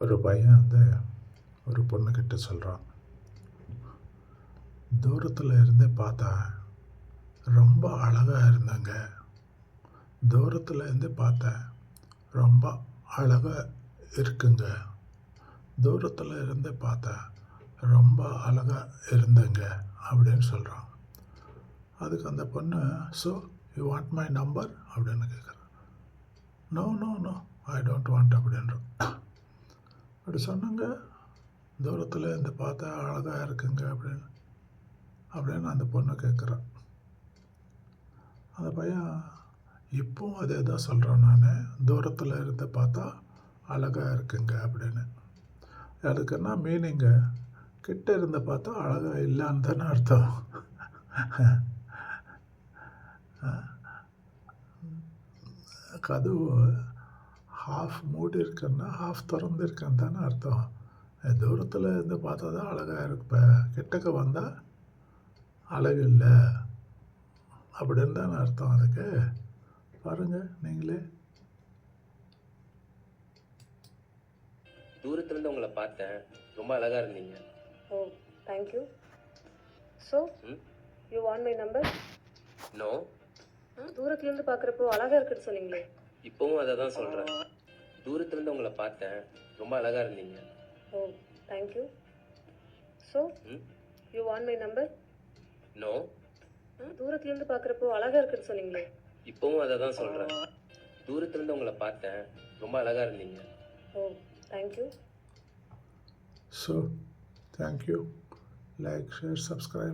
ஒரு பையன் வந்து ஒரு பொண்ணுக்கிட்ட சொல்கிறான் தூரத்தில் இருந்தே பார்த்தா ரொம்ப அழகாக இருந்தாங்க. தூரத்தில் இருந்து பார்த்தேன் ரொம்ப அழகாக இருக்குங்க. தூரத்தில் இருந்து பார்த்தேன் ரொம்ப அழகாக இருந்தங்க அப்படின்னு சொல்கிறான் அதுக்கு அந்த பொண்ணு so you want my number அப்படின்னு கேட்குறான் no no no I don't want அப்படின்றோம் அப்படி சொன்னாங்க. தூரத்தில் இருந்து பார்த்தா அழகாக இருக்குங்க அப்படின்னு. அப்படின்னு அந்த பொண்ணு கேட்குறான் அந்த பையன் இப்பவும் அதே தான் சொல்கிறேன் நான். தூரத்தில் இருந்து பார்த்தா அழகாக இருக்குங்க அப்படின்னு. அதுக்குன்னா மீனிங்கு கிட்ட இருந்து பார்த்தா அழகாக இல்லைன்னு தானே அர்த்தம். கதவு ஹாஃப் மூடி இருக்குன்னா ஹாஃப் திறந்து இருக்குன்னு தானே அர்த்தம். தூரத்தில் இருந்து பார்த்தா தான் அழகாக இருப்ப கிட்டக்க வந்தால் அழகு இல்லை அப்படின்னு தானே அர்த்தம் அதுக்கு. பாருங்கள் நீங்களே. தூரத்துல இருந்து உங்களை பார்த்தேன். ரொம்ப அழகா இருந்தீங்க. Oh, thank you. So, ம்? you want my number? No தூரத்துல இருந்து பார்க்குறப்போ அழகா இருக்குன்னு சொன்னீங்களே. இப்பவும் அதை தான் சொல்றேன். தூரத்துல இருந்து உங்களை பார்த்தேன். ரொம்ப அழகா இருந்தீங்க. ஓ thank you so hmm? You want my number no தூரத்துல இருந்து பார்க்குறப்போ அழகா இருக்குன்னு சொன்னீங்களே. இப்பவும் அதை தான் சொல்றேன். தூரத்துல இருந்து உங்களை பார்த்தேன். ரொம்ப அழகா இருந்தீங்க. ஓ thank you so thank you like share subscribe